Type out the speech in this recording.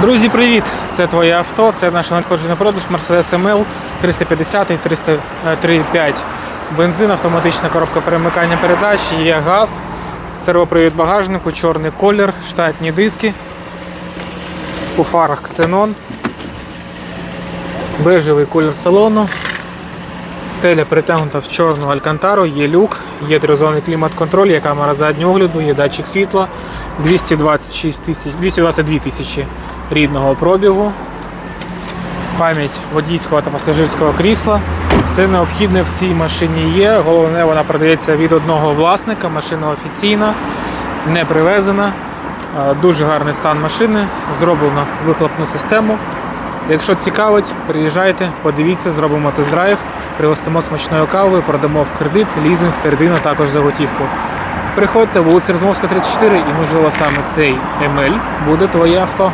Друзі, привіт! Це твоє авто, це наше надходження продаж Mercedes ML 350 305 бензин, автоматична коробка перемикання передач, є газ, сервопривід багажнику, чорний колір, штатні диски, у фарах ксенон, бежевий колір салону, стеля притягнута в чорну алькантару, є люк, є трьохзонний клімат-контроль, є камера заднього огляду, є датчик світла, 226 тисяч, 222 тисячі рідного пробігу, пам'ять водійського та пасажирського крісла. Все необхідне в цій машині є. Головне, вона продається від одного власника. Машина офіційна, не привезена. Дуже гарний стан машини, зроблено вихлопну систему. Якщо цікавить, приїжджайте, подивіться, зробимо тест-драйв, пригостимо смачною кавою, продамо в кредит, лізинг, твердину, також за готівку. Приходьте, вулиця Розмовська, 34, і можливо саме цей ML буде твоє авто.